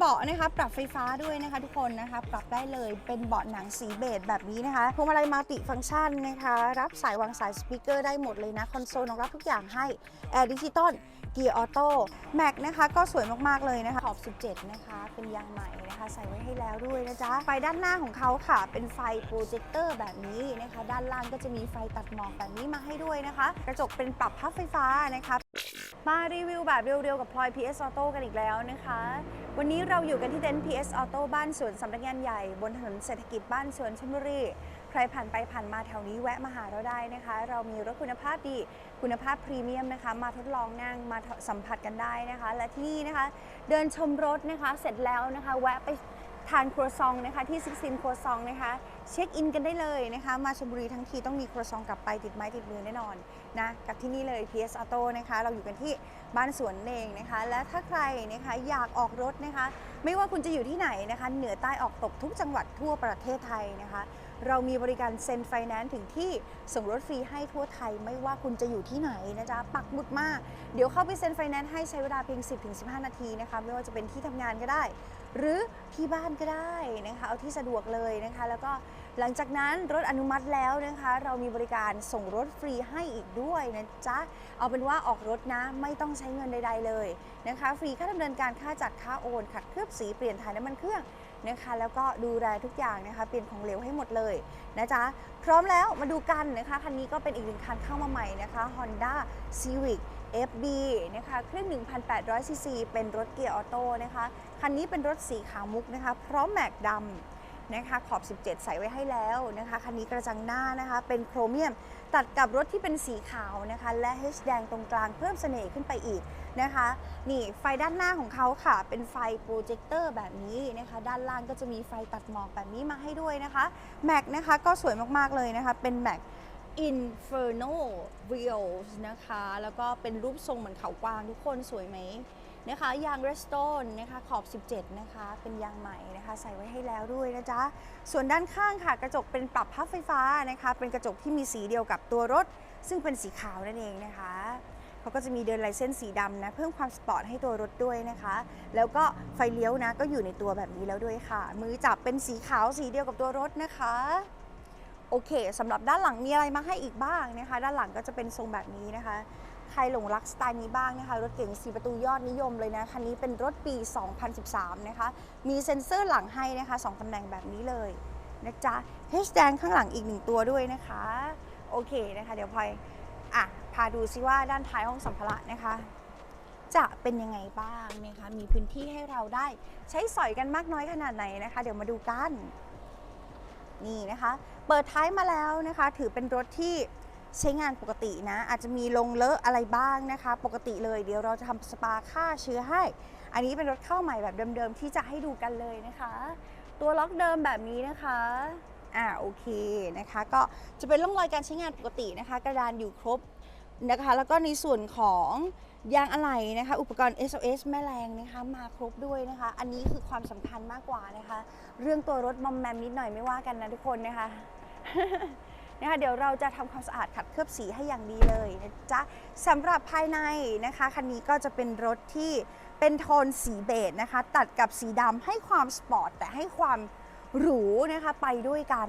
เบาะนะคะปรับไฟฟ้าด้วยนะคะทุกคนนะคะปรับได้เลยเป็นเบาะหนังสีเบจแบบนี้นะคะพวงมาลัยมัลติฟังก์ชันนะคะรับสายวางสายสปีกเกอร์ได้หมดเลยนะคอนโซลรองรับทุกอย่างให้แอร์ดิจิตอลเกียร์ออโต้แม็กนะคะก็สวยมากๆเลยนะคะขอบ17 นะคะเป็นยางใหม่นะคะใส่ไว้ให้แล้วด้วยนะจ๊ะไฟด้านหน้าของเขาค่ะ เป็นไฟโปรเจคเตอร์แบบนี้นะคะ ด้านล่างก็จะมีไฟตัดหมอกแบบนี้มาให้ด้วยนะคะ กระจกเป็นปรับพับไฟฟ้านะคะ มารีวิวแบบเร็วๆกับพลอย PS Auto กันอีกแล้วนะคะ วันนี้เราอยู่กันที่เต็นท์ PS Auto บ้านสวนสำนักงานใหญ่ บนถนนเศรษฐกิจบ้านสวนชลบุรี ใครผ่านไปผ่านมาแถวนี้แวะมาหาเราได้นะคะ เรามีรถคุณภาพดี คุณภาพพรีเมียมนะคะ มาทดลองนั่งมาสัมผัสกันได้นะคะ และที่นี่นะคะ เดินชมรถนะคะ เสร็จแล้วนะคะ แวะไป ทานครัวซองนะคะที่ซิกซินครัวซองนะคะเช็คอินกันได้เลยนะคะ มาชลบุรีทั้งทีต้องมีครัวซองกลับไปติดไม้ติดมือแน่นอนนะกับที่นี่เลย PS Auto นะคะ เราอยู่กันที่บ้านสวนเองนะคะ และถ้าใครนะคะอยากออกรถนะคะ ไม่ว่าคุณจะอยู่ที่ไหนนะคะเหนือใต้ออกตกทุกจังหวัดทั่วประเทศไทยนะคะ เรามีบริการเซ็นไฟแนนซ์ถึงที่ส่งรถฟรีให้ทั่วไทย ไม่ว่าคุณจะอยู่ที่ไหนนะจ๊ะปักหมุดมาก เดี๋ยวเข้าไปเซ็นไฟแนนซ์ให้ใช้เวลาเพียง 10-15 นาทีนะคะไม่ว่าจะเป็นที่ทำงานก็ได้ หรือที่บ้านก็ได้นะคะเอาที่สะดวกเลยนะคะ แล้วก็ หลังจากนั้นรถอนุมัติแล้วนะคะ เรามีบริการส่งรถฟรีให้อีกด้วยนะจ๊ะ เอาเป็นว่าออกรถนะไม่ต้องใช้เงินใด ๆ เลยนะคะ ฟรีค่าดำเนินการค่าจัดค่าโอนขัดเคลือบสีเปลี่ยนถ่ายน้ำมันเครื่องนะคะแล้วก็ดูแลทุกอย่างนะคะเปลี่ยนของเหลวให้หมดเลยนะจ๊ะพร้อมแล้วมาดูกันนะคะคันนี้ก็เป็นอีกหนึ่งคันเข้ามาใหม่นะคะ Honda Civic FB นะคะเครื่อง 1,800ซีซีเป็นรถเกียร์ออโต้นะคะคันนี้เป็นรถสีขาวมุกนะคะพร้อมแม็กดำ นะคะขอบ 17 ใส่ไว้ให้แล้วนะคะคันนี้กระจังหน้านะคะเป็นโครเมียมตัดกับรถที่เป็นสีขาวนะคะและ H แดงตรงกลางเพิ่มเสน่ห์ขึ้นไปอีกนะคะนี่ไฟด้านหน้าของเขาค่ะ เป็นไฟโปรเจคเตอร์แบบนี้นะคะด้านล่างก็จะมีไฟตัดหมอกแบบนี้มาให้ด้วยนะคะแม็กนะคะก็สวยมากๆเลยนะคะเป็นแม็ก Inferno Wheels นะคะ แล้วก็เป็นรูปทรงเหมือนเขากวางทุกคนสวยไหม นะคะยาง Redstone นะคะขอบ 17 นะคะเป็นยางใหม่นะคะใส่ไว้ให้แล้วด้วยนะจ๊ะส่วนด้านข้างค่ะกระจกเป็นปรับพับไฟฟ้านะคะเป็นกระจกที่มีสีเดียวกับตัวรถ ซึ่งเป็นสีขาวนั่นเองนะคะเขาก็จะมีเดินลายเส้นสีดำนะเพิ่มความสปอร์ตให้ตัวรถด้วยนะคะ แล้วก็ไฟเลี้ยวนะก็อยู่ในตัวแบบนี้แล้วด้วยค่ะ มือจับเป็นสีขาวสีเดียวกับตัวรถนะคะโอเคสำหรับด้านหลังมีอะไรมาให้อีกบ้างนะคะ ด้านหลังก็จะเป็นทรงแบบนี้นะคะ ใครหลงรักสไตล์นี้บ้างนะคะรถเก๋ง4ประตูยอดนิยมเลยนะคันนี้เป็นรถปี 2013 นะคะ มีเซ็นเซอร์หลังให้นะคะ2ตำแหน่งแบบนี้เลยนะจ๊ะ H แดงข้างหลังอีกหนึ่งตัวด้วยนะคะ โอเคนะคะ เดี๋ยวพลอยอะพาดูซิว่าด้านท้ายห้องสัมภาระนะคะจะเป็นยังไงบ้างนะคะ มีพื้นที่ให้เราได้ใช้สอยกันมากน้อยขนาดไหนนะคะ เดี๋ยวมาดูกัน นี่นะคะ เปิดท้ายมาแล้วนะคะ ถือเป็นรถที่ ใช้งานปกตินะ อาจจะมีลงเลอะอะไรบ้างนะคะ ปกติเลยเดี๋ยวเราจะทำสปาฆ่าเชื้อให้ อันนี้เป็นรถเข้าใหม่แบบเดิมๆ ที่จะให้ดูกันเลยนะคะ ตัวล็อกเดิมแบบนี้นะคะอ่าโอเคนะคะ ก็จะเป็นร่องรอยการใช้งานปกตินะคะ กระดานอยู่ครบนะคะ แล้วก็ในส่วนของยางอะไหล่นะคะ อุปกรณ์ SOS แม่แรงนะคะ มาครบด้วยนะคะ อันนี้คือความสำคัญมากกว่านะคะ เรื่องตัวรถมอมแมมนิดหน่อยไม่ว่ากันนะทุกคนนะคะ นะคะเดี๋ยวเราจะทำความสะอาดขัดเคลือบสีให้อย่างดีเลยนะจ๊ะสำหรับภายในนะคะคันนี้ก็จะเป็นรถที่เป็นโทนสีเบจนะคะ ตัดกับสีดำให้ความสปอร์ตแต่ให้ความหรูนะคะไปด้วยกัน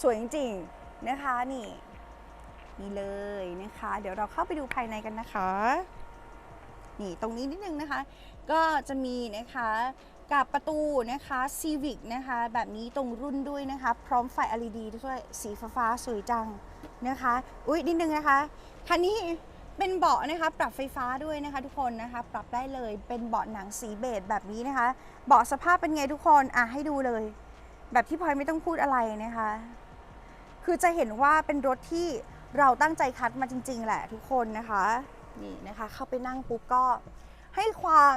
สวยจริงๆนะคะนี่นี่เลยนะคะ เดี๋ยวเราเข้าไปดูภายในกันนะคะ นี่ตรงนี้นิดนึงนะคะ ก็จะมีนะคะ กับประตูนะคะ Civic นะคะแบบนี้ตรงรุ่นด้วยนะคะ พร้อมไฟ LED ด้วยสีฟ้าสวยจังนะคะ อุ้ยนิดนึงนะคะ คันนี้เป็นเบาะนะคะ ปรับไฟฟ้าด้วยนะคะ ทุกคนนะคะ ปรับได้เลยเป็นเบาะหนังสีเบจแบบนี้นะคะ เบาะสภาพเป็นไงทุกคนอะให้ดูเลย แบบที่พลอยไม่ต้องพูดอะไรนะคะ คือจะเห็นว่าเป็นรถที่เราตั้งใจคัดมาจริง ๆ แหละทุกคนนะคะนี่นะคะ เข้าไปนั่งปุ๊บก็ให้ความ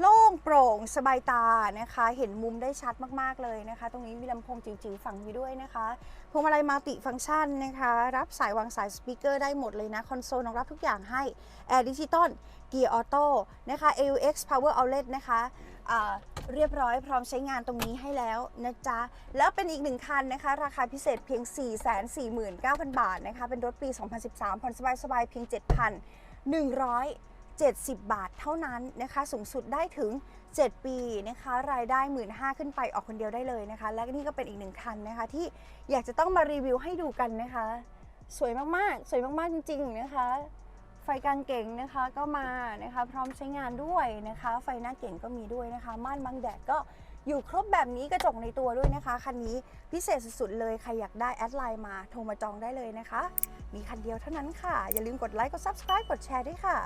โล่งโปร่งสบายตานะคะ เห็นมุมได้ชัดมากๆเลยนะคะ ตรงนี้มีลำโพงจิ๋วๆฝังอยู่ด้วยนะคะพวงมาลัยมัลติฟังก์ชันนะคะ รับสายวางสายสปีกเกอร์ได้หมดเลยนะ คอนโซลรองรับทุกอย่างให้แอร์ดิจิตอลเกียร์ออโต้นะคะ AUX Power Outlet นะคะเรียบร้อยพร้อมใช้งานตรงนี้ให้แล้วนะจ๊ะ แล้วเป็นอีกหนึ่งคันนะคะ ราคาพิเศษเพียง 449,000 บาทนะคะ เป็นรถปี 2013 ผ่อนสบายๆ เพียง 7,100 70 บาทเท่านั้นนะคะ สูงสุดได้ถึง 7 ปีนะคะ รายได้ 1 5ื่นขึ้นไปออกคนเดียวได้เลยนะคะ และนี่ก็เป็นอีกหนึ่งคันนะคะ ที่อยากจะต้องมารีวิวให้ดูกันนะคะ สวยมากๆ สวยมากๆจริง ๆ นะคะ ไฟกลางเก่งนะคะก็มานะคะ พร้อมใช้งานด้วยนะคะ ไฟหน้าเก่งก็มีด้วยนะคะ ม่านบังแดดก็อยู่ครบแบบนี้กระจกในตัวด้วยนะคะ คันนี้พิเศษสุดๆเลย ใครอยากได้แอดไลน์มาโทรมาจองได้เลยนะคะ มีคันเดียวเท่านั้นค่ะ อย่าลืมกดไลค์กด Subscribe กดแชร์ด้วยค่ะ